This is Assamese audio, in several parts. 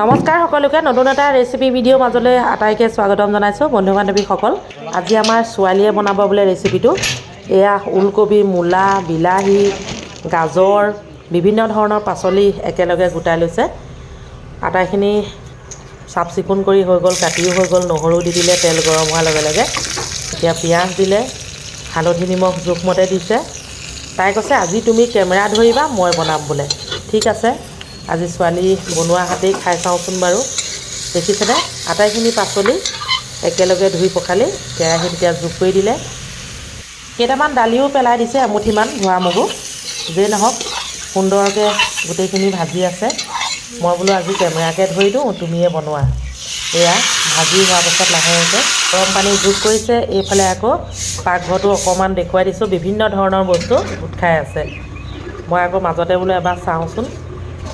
নমস্কাৰ সকলোকে নতুন এটা ৰেচিপি ভিডিঅ' মাজলৈ আটাইকে স্বাগতম জনাইছোঁ বন্ধু বান্ধৱীসকল আজি আমাৰ ছোৱালীয়ে বনাব বোলে ৰেচিপিটো এয়া ওলকবি মূলা বিলাহী গাজৰ বিভিন্ন ধৰণৰ পাচলি একেলগে গোটাই লৈছে। আটাইখিনি চাফ চিকুণ কৰি হৈ গ'ল কাটিও হৈ গ'ল নহৰু দি দিলে তেল গৰম হোৱাৰ লগে লগে। এতিয়া পিঁয়াজ দিলে হালধি নিমখ জোখমতে দিছে। তাই কৈছে আজি তুমি কেমেৰা ধৰিবা মই বনাম বোলে। ঠিক আছে। আজি ছোৱালী বনোৱা হাতেই খাই চাওঁচোন বাৰু। দেখিছেনে? আটাইখিনি পাচলি একেলগে ধুই পখালি কেৰাহীত এতিয়া জোখ কৰি দিলে। কেইটামান দালিও পেলাই দিছে এমুঠিমান ধোৱা মগু যেই নহওক সুন্দৰকৈ গোটেইখিনি ভাজি আছে। মই বোলো আজি কেমেৰাকে ধৰি দিওঁ তুমিয়ে বনোৱা। এয়া ভাজি হোৱাৰ পাছত লাহেকৈ গৰম পানী যোগ কৰিছে। এইফালে আকৌ পাকঘৰটো অকণমান দেখুৱাই দিছোঁ। বিভিন্ন ধৰণৰ বস্তু গোট খাই আছে। মই আকৌ মাজতে বোলো এবাৰ চাওঁচোন।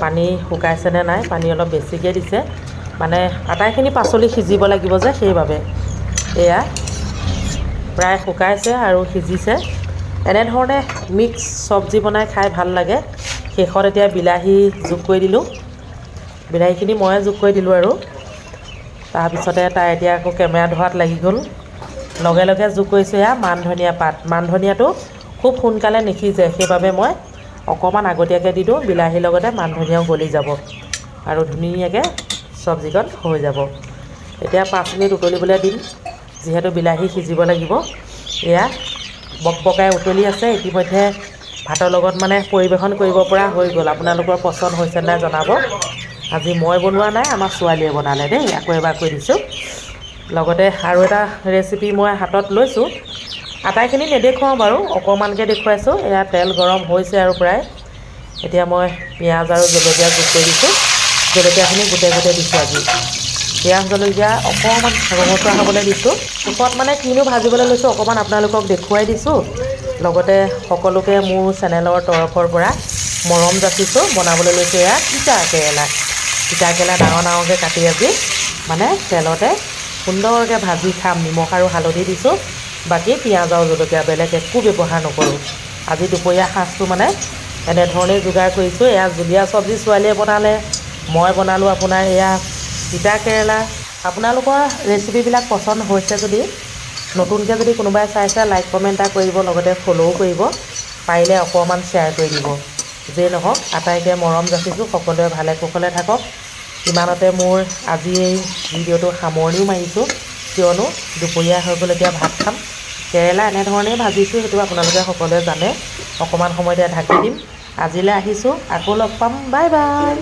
পানী শুকাইছেনে নাই, পানী অলপ বেছিকৈ দিছে। মানে আটাইখিনি পাচলি সিজিব লাগিব যে সেইবাবে। এয়া প্ৰায় শুকাইছে আৰু সিজিছে। এনেধৰণে মিক্স চব্জি বনাই খাই ভালো লাগে। শেষত এতিয়া বিলাহী যোগ কৰি দিলোঁ। বিলাহীখিনি ময়ে যোগ কৰি দিলোঁ আৰু। তাৰপিছতে তাই এতিয়া আকৌ কেমেৰা ধৰাত লাগি গ'ল। লগে লগে যোগ কৰিছোঁ এয়া মান ধনিয়া পাত। মান ধনিয়াটো খুব সোনকালে নিসিজে, সেইবাবে মই অকণমান আগতীয়াকৈ দি দিওঁ বিলাহীৰ লগতে মান ধনিয়াও গলি যাব আৰু ধুনীয়াকৈ চব্জিকণ হৈ যাব। এতিয়া পাঁচ মিনিট উতলিবলৈ দিম যিহেতু বিলাহী সিজিব লাগিব। এয়া বকবকাই উতলি আছে ইতিমধ্যে ভাতৰ লগত মানে পৰিৱেশন কৰিব পৰা হৈ গ'ল। আপোনালোকৰ পচন্দ হৈছে নাই জনাব। আজি মই বনোৱা নাই আমাৰ ছোৱালীয়ে বনালে দেই। আকৌ এবাৰ কৈ দিছোঁ। লগতে আৰু এটা ৰেচিপি মই হাতত লৈছোঁ। আটাইখিনি নেদেখুৱাওঁ বাৰু অকণমানকৈ দেখুৱাইছোঁ। এয়া তেল গৰম হৈছে আৰু প্ৰায়। এতিয়া মই পিঁয়াজ আৰু জলকীয়া যোগ কৰি দিছোঁ। জলকীয়াখিনি গোটেই গোটেই দিছোঁ আজি। পিঁয়াজ জলকীয়া অকণমান ৰঙচুৱা হ'বলৈ দিছোঁ। শেষত মানে কিনো ভাজিবলৈ লৈছোঁ অকণমান আপোনালোকক দেখুৱাই দিছোঁ। লগতে সকলোকে মোৰ চেনেলৰ তৰফৰ পৰা মৰম যাচিছোঁ বনাবলৈ লৈছোঁ এয়া তিতা কেৰেলা। তিতা কেৰেলা ডাঙৰ ডাঙৰকৈ কাটি আজি। মানে তেলতে সুন্দৰকৈ ভাজি খাম নিমখ আৰু হালধি দিছোঁ। বাকী পিঁয়াজ আৰু জলকীয়া বেলেগ একো ব্যৱহাৰ নকৰোঁ। আজি দুপৰীয়া সাজটো মানে এনেধৰণেই যোগাৰ কৰিছোঁ। এয়া জুলীয়া চব্জি ছোৱালীয়ে বনালে। মই বনালোঁ আপোনাৰ এয়া তিতা কেৰেলা। আপোনালোকৰ ৰেচিপিবিলাক পচন্দ হৈছে যদি নতুনকৈ যদি কোনোবাই চাইছে লাইক কমেণ্ট এটা কৰিব লগতে ফ'ল'ও কৰিব। পাৰিলে অকণমান শ্বেয়াৰ কৰি দিব। যেই নহওক আটাইকে মৰম যাচিছোঁ। সকলোৱে ভালে কুশলে থাকক। ইমানতে মোৰ আজি এই ভিডিঅ'টো সামৰণিও মাৰিছোঁ। কিয়নো দুপৰীয়া হৈ গ'ল এতিয়া ভাত খাম। কেৰেলা এনেধৰণেই ভাজিছোঁ সেইটো আপোনালোকে সকলোৱে জানে। অকণমান সময়তে ঢাকি দিম। আজিলৈ আহিছোঁ আকৌ লগ পাম। Bye bye.